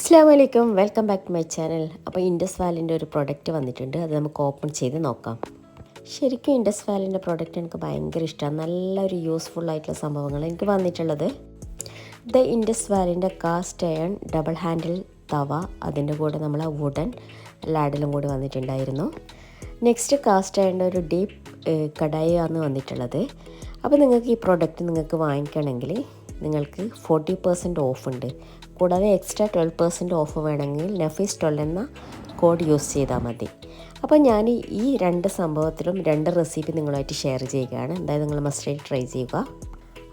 അസ്സാം welcome back to my channel അപ്പോൾ Indus വാലിന്റെ ഒരു പ്രൊഡക്റ്റ് വന്നിട്ടുണ്ട്. അത് നമുക്ക് ഓപ്പൺ ചെയ്ത് നോക്കാം. ശരിക്കും ഇൻഡസ് വാലിന്റെ പ്രൊഡക്റ്റ് എനിക്ക് ഭയങ്കര ഇഷ്ടമാണ് നല്ലൊരു യൂസ്ഫുൾ ആയിട്ടുള്ള സംഭവങ്ങൾ എനിക്ക് വന്നിട്ടുള്ളത്. The Indus വാലിന്റെ cast iron double handle tawa അതിന്റെ കൂടെ നമ്മൾ വുഡൻ ലാഡിലും കൂടി വന്നിട്ടുണ്ടായിരുന്നു. നെക്സ്റ്റ് കാസ്റ്റ് അയണിന്റെ ഒരു ഡീപ്പ് കടായി ആണ് വന്നിട്ടുള്ളത്. അപ്പോൾ നിങ്ങൾക്ക് ഈ പ്രോഡക്റ്റ് നിങ്ങൾക്ക് വാങ്ങിക്കണമെങ്കിൽ നിങ്ങൾക്ക് ഫോർട്ടി പെർസെന്റ് ഓഫ് ഉണ്ട്. കൂടാതെ എക്സ്ട്രാ ട്വൽവ് പെർസെന്റ് ഓഫ് വേണമെങ്കിൽ നഫീസ് ട്വൽവ് എന്ന കോഡ് യൂസ് ചെയ്താൽ മതി. അപ്പോൾ ഞാൻ ഈ രണ്ട് സംഭവത്തിലും രണ്ട് റെസിപ്പി നിങ്ങളുമായിട്ട് ഷെയർ ചെയ്യുകയാണ്. എന്തായാലും നിങ്ങൾ മസ്റ്റായിട്ട് ട്രൈ ചെയ്യുക.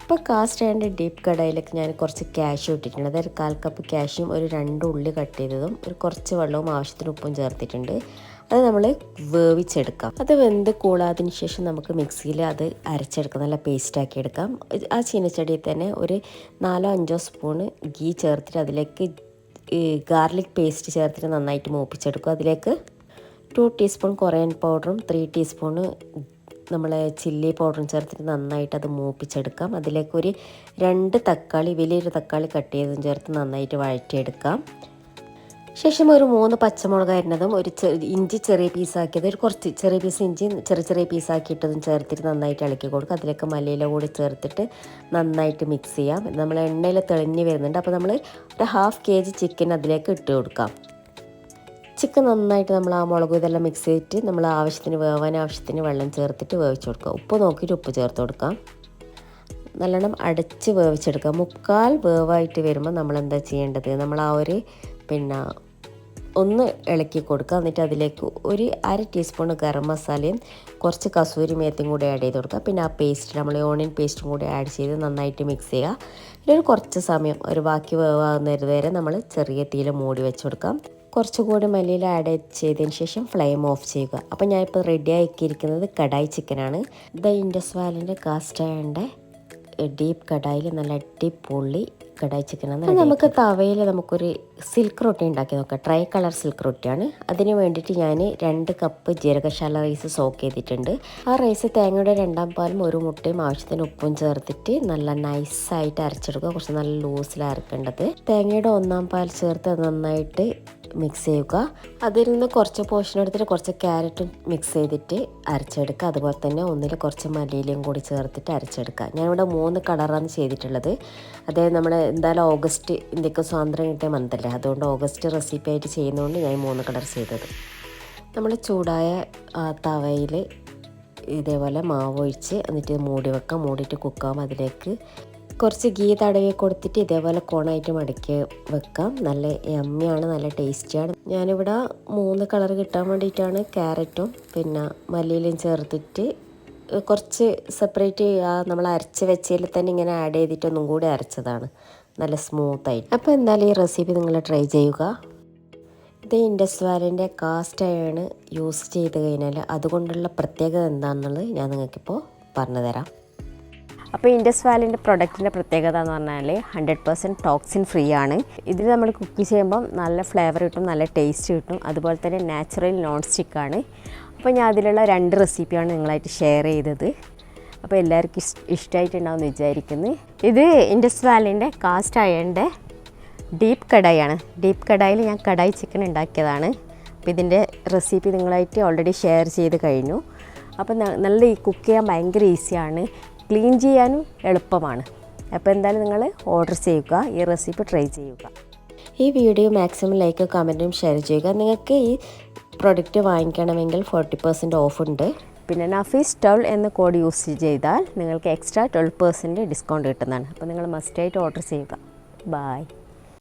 അപ്പോൾ കാസ്റ്റ് ആൻഡ് ഡീപ്പ് കടയിലേക്ക് ഞാൻ കുറച്ച് ക്യാഷ് ഇട്ടിട്ടുണ്ട്. അതായത് കാൽ കപ്പ് ക്യാഷും ഒരു രണ്ട് ഉള്ളി കട്ട് ചെയ്തതും ഒരു കുറച്ച് വെള്ളവും ആവശ്യത്തിന് ഉപ്പും ചേർത്തിട്ടുണ്ട്. അത് നമ്മൾ വേവിച്ചെടുക്കാം. അത് വെന്ത് കൂളാതിന് ശേഷം നമുക്ക് മിക്സിയിൽ അത് അരച്ചെടുക്കാം. നല്ല പേസ്റ്റാക്കി എടുക്കാം. ആ ചീനച്ചെടിയിൽ തന്നെ ഒരു നാലോ അഞ്ചോ സ്പൂണ് ഗീ ചേർത്തിട്ട് അതിലേക്ക് ഗാർലിക് പേസ്റ്റ് ചേർത്തിട്ട് നന്നായിട്ട് മൂപ്പിച്ചെടുക്കും. അതിലേക്ക് ടു ടീസ്പൂൺ കൊറിയൻ പൗഡറും ത്രീ ടീസ്പൂണ് നമ്മൾ ചില്ലി പൗഡറും ചേർത്തിട്ട് നന്നായിട്ട് അത് മൂപ്പിച്ചെടുക്കാം. അതിലേക്ക് ഒരു രണ്ട് തക്കാളി വലിയൊരു തക്കാളി കട്ട് ചെയ്തതും ചേർത്ത് നന്നായിട്ട് വഴറ്റിയെടുക്കാം. ശേഷം ഒരു മൂന്ന് പച്ചമുളക് അരിഞ്ഞതും ഒരു ഇഞ്ചി ചെറിയ പീസാക്കിയത് ഒരു കുറച്ച് ചെറിയ പീസ് ഇഞ്ചി ചെറിയ ചെറിയ പീസാക്കിയിട്ടതും ചേർത്തിട്ട് നന്നായിട്ട് ഇളക്കി കൊടുക്കുക. അതിലേക്ക് മല്ലിയില കൂടി ചേർത്തിട്ട് നന്നായിട്ട് മിക്സ് ചെയ്യാം. നമ്മൾ എണ്ണയിൽ തെളിഞ്ഞ് വരുന്നുണ്ട്. അപ്പോൾ നമ്മൾ ഒരു ഹാഫ് കെ ജി ചിക്കൻ അതിലേക്ക് ഇട്ട് കൊടുക്കാം. ചിക്കൻ നന്നായിട്ട് നമ്മൾ ആ മുളക് ഇതെല്ലാം മിക്സ് ചെയ്തിട്ട് നമ്മൾ ആവശ്യത്തിന് വേവാൻ ആവശ്യത്തിന് വെള്ളം ചേർത്തിട്ട് വേവിച്ച് കൊടുക്കുക. ഉപ്പ് നോക്കിയിട്ട് ഉപ്പ് ചേർത്ത് കൊടുക്കാം. നല്ലോണം അടച്ച് വേവിച്ചെടുക്കുക. മുക്കാൽ വേവായിട്ട് വരുമ്പോൾ നമ്മൾ എന്താ ചെയ്യേണ്ടത്? നമ്മൾ ആ ഒരു പിന്നെ ഒന്ന് ഇളക്കി കൊടുക്കുക. എന്നിട്ട് അതിലേക്ക് ഒരു അര ടീസ്പൂൺ ഗരം മസാലയും കുറച്ച് കസൂരി മേത്തും കൂടി ആഡ് ചെയ്ത് കൊടുക്കുക. പിന്നെ ആ പേസ്റ്റ് നമ്മൾ ഓണിയൻ പേസ്റ്റും കൂടി ആഡ് ചെയ്ത് നന്നായിട്ട് മിക്സ് ചെയ്യുക. പിന്നെ ഒരു കുറച്ച് സമയം ഒരു ബാക്കി വേവാകുന്നത് വരെ നമ്മൾ ചെറിയ തീയിൽ മൂടി വെച്ച് കൊടുക്കാം. കുറച്ചുകൂടി മല്ലിയിൽ ആഡ് ചെയ്തതിന് ശേഷം ഫ്ലെയിം ഓഫ് ചെയ്യുക. അപ്പോൾ ഞാനിപ്പോൾ റെഡി ആക്കിയിരിക്കുന്നത് കടായി ചിക്കനാണ് ദ ഇൻഡസ് വാലിന്റെ കാസ്റ്റ് ആയന്റെ ഡീപ്പ് കടായിൽ നല്ല അടിപൊളി കടായി ചിക്കനാണ് നമുക്ക് തവയിൽ നമുക്കൊരു സിൽക്ക് റൊട്ടി ഉണ്ടാക്കി നോക്കാം. ട്രൈ കളർ സിൽക്ക് റൊട്ടിയാണ് അതിന് വേണ്ടിയിട്ട് ഞാൻ രണ്ട് കപ്പ് ജീരകശാല റൈസ് സോക്ക് ചെയ്തിട്ടുണ്ട്. ആ റൈസ് തേങ്ങയുടെ രണ്ടാം പാലും ഒരു മുട്ടയും ആവശ്യത്തിന് ഉപ്പും ചേർത്തിട്ട് നല്ല നൈസായിട്ട് അരച്ചെടുക്കുക. കുറച്ച് നല്ല ലൂസിൽ അരക്കേണ്ടത്. തേങ്ങയുടെ ഒന്നാം പാൽ ചേർത്ത് നന്നായിട്ട് മിക്സ് ചെയ്യുക. അതിൽ നിന്ന് കുറച്ച് പോർഷൻ എടുത്തിട്ട് കുറച്ച് ക്യാരറ്റും മിക്സ് ചെയ്തിട്ട് അരച്ചെടുക്കുക. അതുപോലെ തന്നെ ഒന്നിൽ കുറച്ച് മല്ലിയിലയും കൂടി ചേർത്തിട്ട് അരച്ചെടുക്കുക. ഞാനിവിടെ മൂന്ന് കളറാണ് ചെയ്തിട്ടുള്ളത്. അതായത് നമ്മൾ എന്തായാലും ഓഗസ്റ്റ് ഇന്ത്യയ്ക്ക് സ്വാതന്ത്ര്യം കിട്ടിയ മന്തല്ലേ അതുകൊണ്ട് ഓഗസ്റ്റ് റെസിപ്പി ആയിട്ട് ചെയ്യുന്നതുകൊണ്ട് ഞാൻ മൂന്ന് കളർ ചെയ്തത്. നമ്മൾ ചൂടായ തവയിൽ ഇതേപോലെ മാവ് ഒഴിച്ച് എന്നിട്ട് മൂടി വെക്കാം മൂടിയിട്ട് കുക്കാവും അതിലേക്ക് കുറച്ച് ഗീ തടവി കൊടുത്തിട്ട് ഇതേപോലെ കോണായിട്ട് മടക്കി വെക്കാം. നല്ല എമ്മയാണ് നല്ല ടേസ്റ്റിയാണ് ഞാനിവിടെ മൂന്ന് കളർ കിട്ടാൻ വേണ്ടിയിട്ടാണ് ക്യാരറ്റും പിന്നെ മല്ലിയിലും ചേർത്തിട്ട് കുറച്ച് സെപ്പറേറ്റ് നമ്മൾ അരച്ച് വെച്ചതിൽ തന്നെ ഇങ്ങനെ ആഡ് ചെയ്തിട്ട് ഒന്നും കൂടി അരച്ചതാണ്. നല്ല സ്മൂത്തായിട്ട് അപ്പോൾ എന്തായാലും ഈ റെസിപ്പി നിങ്ങൾ ട്രൈ ചെയ്യുക. ഇത് ഇൻഡസ് വാലിന്റെ കാസ്റ്റ് അയൺ യൂസ് ചെയ്ത് കഴിഞ്ഞാൽ അതുകൊണ്ടുള്ള പ്രത്യേകത എന്താണെന്നുള്ളത് ഞാൻ നിങ്ങൾക്കിപ്പോൾ പറഞ്ഞു തരാം അപ്പോൾ ഇൻഡസ് വാലിന്റെ പ്രൊഡക്റ്റിന്റെ പ്രത്യേകത എന്ന് പറഞ്ഞാൽ ഹൺഡ്രഡ് പെർസെന്റ് ടോക്സിൻ ഫ്രീ ആണ്. ഇതിൽ നമ്മൾ കുക്ക് ചെയ്യുമ്പം നല്ല ഫ്ലേവർ കിട്ടും നല്ല ടേസ്റ്റ് കിട്ടും. അതുപോലെ തന്നെ നാച്ചുറൽ നോൺ സ്റ്റിക്കാണ് അപ്പോൾ ഞാൻ അതിലുള്ള രണ്ട് റെസിപ്പിയാണ് നിങ്ങളായിട്ട് ഷെയർ ചെയ്തത്. അപ്പോൾ എല്ലാവർക്കും ഇഷ് ഇഷ്ടമായിട്ടുണ്ടാവും വിചാരിക്കുന്നു. ഇത് ഇൻഡസ് വാലിന്റെ കാസ്റ്റ് അയണിന്റെ ഡീപ്പ് കടായാണ്. ഡീപ്പ് കടായിൽ ഞാൻ കടായി ചിക്കൻ ഉണ്ടാക്കിയതാണ്. അപ്പോൾ ഇതിന്റെ റെസിപ്പി നിങ്ങളായിട്ട് ഓൾറെഡി ഷെയർ ചെയ്ത് കഴിഞ്ഞു. അപ്പോൾ നല്ല ഈ കുക്ക് ചെയ്യാൻ ഭയങ്കര ഈസിയാണ് ക്ലീൻ ചെയ്യാനും എളുപ്പമാണ്. അപ്പോൾ എന്തായാലും നിങ്ങൾ ഓർഡർ ചെയ്യുക ഈ റെസിപ്പി ട്രൈ ചെയ്യുക. ഈ വീഡിയോ മാക്സിമം ലൈക്ക് കമന്റും ഷെയർ ചെയ്യുക. നിങ്ങൾക്ക് ഈ പ്രൊഡക്റ്റ് വാങ്ങിക്കണമെങ്കിൽ ഫോർട്ടി പെർസെന്റ് ഓഫ് ഉണ്ട്. പിന്നെ നഫീസ് ടവൽ എന്ന കോഡ് യൂസ് ചെയ്താൽ നിങ്ങൾക്ക് എക്സ്ട്രാ ട്വൽവ് പെർസെന്റ് ഡിസ്കൗണ്ട് കിട്ടുന്നതാണ്. അപ്പോൾ നിങ്ങൾ മസ്റ്റായിട്ട് ഓർഡർ ചെയ്യുക. ബായ്